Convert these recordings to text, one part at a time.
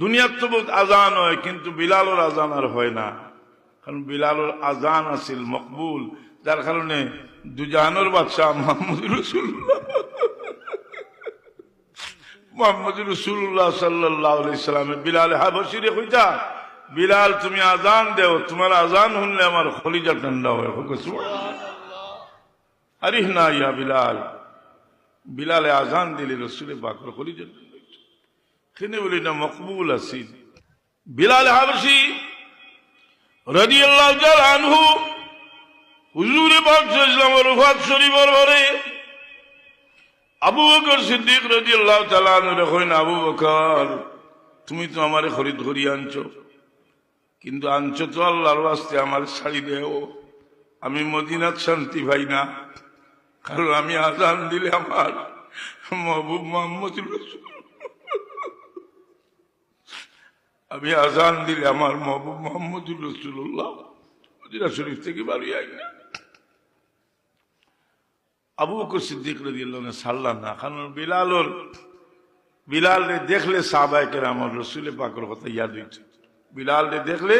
দুনিয়ার তো আজান হয়, কিন্তু বিলালোর আজান আর হয় না। কারণ বিলালোর আজান আছিল মকবুল। যার কারণে দুজাহানোর বাদশাহ মোহাম্মদ রসুল্লাহ মোহাম্মদ রসুল্লাহ সাল্লাহ ইসলামে বিলাল হাবসিরে কইতা বিলাল, তুমি আজান দেও, তোমার আজান শুনলে আমার খলিজা ঠান্ডা হয়। আরিহ না ইয়া বিলাল। বিলালে আজান দিলে রসুলে বাকর খলিজা খেনে বলি, না, মকবুল আসিল বিলাল হাবসি রাদিয়াল্লাহু তাআলা আনহু হুজুরে পাক সাল্লাল্লাহু রফাত শরীফের ঘরে আবু বকর সিদ্দিক রাদিয়াল্লাহু তাআলা আনহু কইন, আবু বকর, তুমি তো আমারে খরিদ করি আনছো। কিন্তু আনছো তো আল্লাহর ওয়াস্তে আমার শাড়ি দেও। আমি মদিনাত শান্তি পাই না। কারণ আমি আজান দিলে আমার মহবুব মোহাম্মদ রসুল আমি আজান দিলে আমার মহবুব মোহাম্মদুর রসুল্লাহ মদিনা শরীফ থেকে বাড়ি আই না। আবু বকর সিদ্দিক রাদিয়াল্লাহু না কারণ বিলালর বিলালে দেখলে সাহাবায়ে আমার রসুলে পাকের কথা ইয়াদ হইছে। বিলালে দেখলে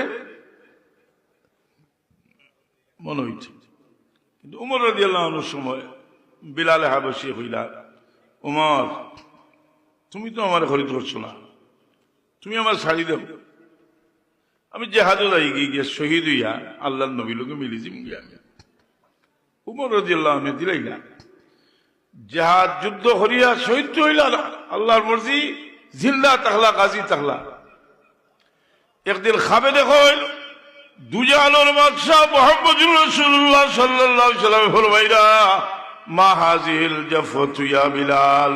মনে হইছে। কিন্তু উমর রাদিয়াল্লাহু সময় বিলালে হাবশি হইলা। উমর, তুমি তো আমার খরিদ করছ না। তুমি আমার শাড়ি দেও। আমি জেহাদে যাই গিয়ে শহীদ হইয়া আল্লাহ নবী লোকে মিলিজিম গিয়া উমর রাজিয়াল্লাহ আমি জেহাদ যুদ্ধ করিয়া শহীদ তো হইলা না, আল্লাহর মর্জি জিন্দা তাহলা, গাজী তাহলা। একদিন খাবে দেখো দুজানোর বাদশাহ মোহাম্মদ রসুল্লাহ সাল্লাহ সাল্লাম ফরমাইরা, মা হাজিল জাফত বিলাল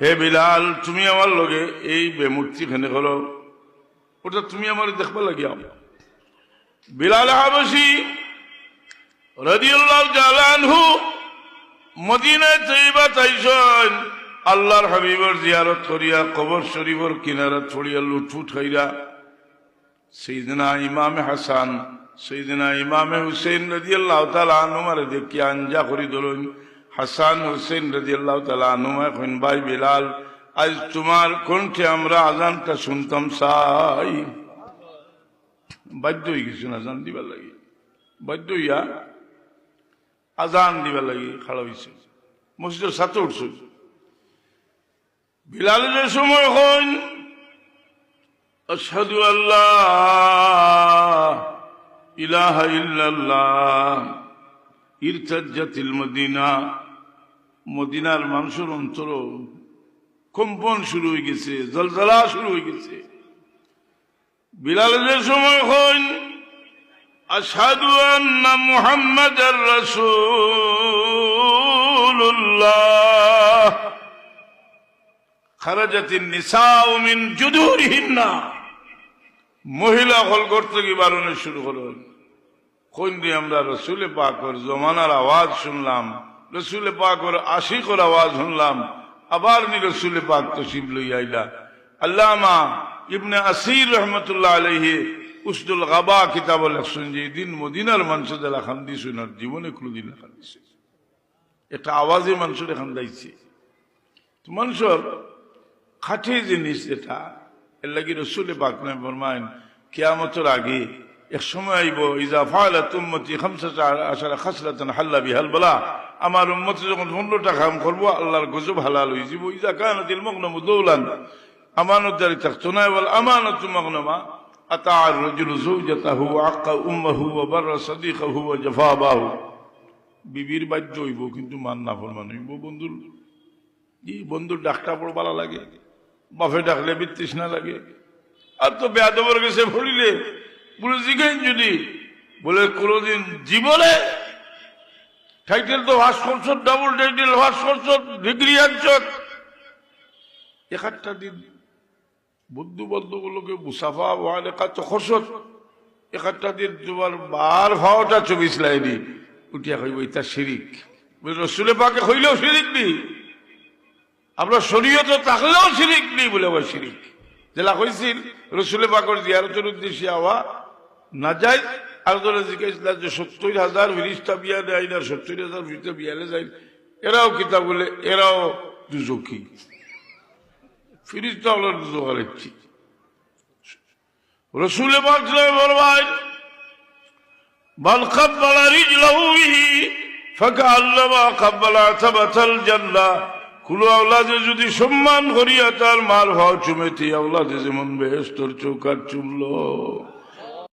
হে বিলাল, তুমি আমার লগে এই বেমূর্তি খানে করো ওটা তুমি আমার দেখবা লাগিয়া বিলাল হাবসি রাদিয়াল্লাহু তাআলা আনহু মদিনায় তৈবা তাইছেন আল্লাহর হাবিবর জিয়ারত করিয়া, কবর শরীফর কিনারা ছড়িয়া লুটফুট হইরা। সেইদিনা ইমামে হাসান, সেইদিনা ইমামে হুসেন রাদিয়াল্লাহু তাআলা আনহুমারে দেখিয়া আঞ্জা করি ধরুন হাসান হুসেন রাদিয়াল্লাহু তাআলা আনহুমা কইন ভাই বিলাল, আজ তোমার কণ্ঠে আমরা আজানটা শুনতাম, সাই। বাধ্য হয়ে গেছেন আজান দিবার লাগে। বাধ্য হইয়া আজান দিবার লাগে, খাড়া হয়েছে মসজিদের সাথে উঠছে। বিলালের সময় হইন আশহাদু আল্লাহ ইলাহা ইল্লাল্লাহ, ইরতাজ্জাতিল মদিনা মদিনার মানুষের অন্তর কম্পন শুরু হয়ে গেছে, জলজলা শুরু হয়ে গেছে। বিলালের সময় হইন, আশহাদু আন্না জুদুরিহিন্না। মহিলা বারণে শুরু দিয়ে আমরা রসুলে পাকর জমানার আওয়াজ শুনলাম। রসুলে পাকর আশিকর আওয়াজ শুনলাম। আবার নি রসুলে পাক তসিব লই আইলা। আল্লামা ইবনে আসির রহমতুল্লাহ আলহি উসদুল গাবা কিতাব লেখছেন যে দিন মদিনার মানুষ যারা খান্দি শুনার জীবনে কোনোদিন লেখা দিছে একটা আওয়াজে মানুষের এখান দাইছে। তো মানুষের খাঁটি জিনিস যেটা, এর লাগি রসুলে পাক ফরমাইন কিয়ামতের আগে এক সময় আইব, ইজা ফালা তুম্মতি খামসাতা আশারা খাসলাতান হাল্লা বিহাল বলা আমার উম্মতে যখন পনেরোটা কাম করব, আল্লাহর গজব হালাল হয়ে যাব ইজা কানাতিল মগনমু দৌলান আমানতদারি থাকতো না বল আমানত মগনমা রজুল জৌজাতাহু আক্কা উম্মাহু ওয়া বাররা সাদিকাহু ওয়া জাফাবাহু বিবির বাধ্য হইব, কিন্তু মান না ফরমান হইব, বন্ধুর। ই বন্ধুর ডাকটা বড় ভালো লাগে বাফে ডাকলে বিতৃষ্ণা লাগে। আর তো বেয়াদবর গেছে ভরিলে জিজ্ঞেস যদি, বলে কোনদিন জীবনে টাইটেল তো হাস করছ ডাবল টাইটেল হাস করছ ডিগ্রি আনছ? একটা দিন বন্ধু বান্ধবগুলোকে মুসাফা ওয়ালে কাজ খরচত একটা দিন তোমার বার ভাওটা চব্বিশ লাইনি উঠিয়া কইব ইতা শিরিক। রসুলে পাকে হইলেও শিরিক নি। আমরা শরীয়ত থাকলেও শিরিক নেই বলে আবার শিরিক। জেলা কইছিল রসুলে পাকর জিয়ারতের উদ্দেশ্যে আওয়া না জিজ্ঞাসা যে সত্তর হাজার ফিরিস্তা বিয়া দেয়, না, সত্তর হাজার বিয়ালে যায়। এরাও কিতাব বলে, এরাও দুজকি। ফিরিস্তা হলো দুজকার ইচ্ছি রসুলে বলবাই আওলাদে যদি সম্মান করিয়া তার মাল ভাও চুমেতি, আওলাদে যেমন বেহেস্তর চৌকার চুমলো।